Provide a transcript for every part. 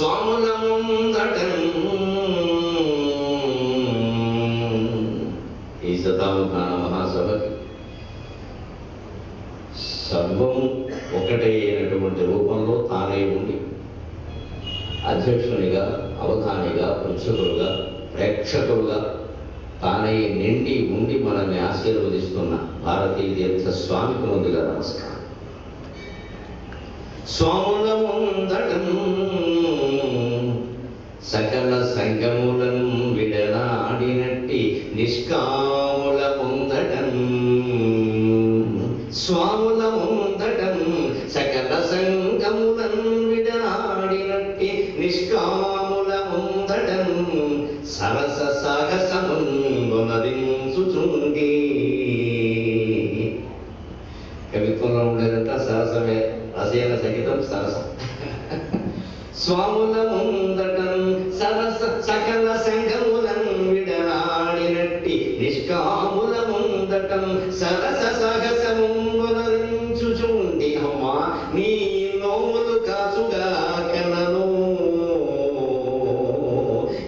స్వాముల ముందటన్ ఈ శతావధాన మహాసభకి సర్వము ఒకటే అయినటువంటి రూపంలో తానే ఉండి అధ్యక్షునిగా అవధానిగా పృచ్ఛకులుగా ప్రేక్షకులుగా తానై నిండి ఉండి మనల్ని ఆశీర్వదిస్తున్న భారతీయ తీర్థ స్వామికి ముందుగా నమస్కారం. స్వాముల ముందటం స్వాముల పొందడం స్వాముల పొందడం సకల సంగములను విడనాడినట్టి నిష్కాముల పొందడం సరస సాహసముందునదించుచుండి కవిత్వంలో ఉండేదంతా సరసమే రసైన సహితం సరసం. స్వాముల ముందటం సరస సకల సంగములను రకం సరస సాహసముండి అమ్మా నీ నోములు కాచుగా కనను.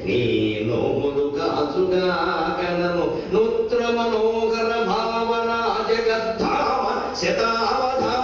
నీ నోములు కాచుగా కనను. నూత్ర మనోహర భావన జగద్ధామ శతావధామ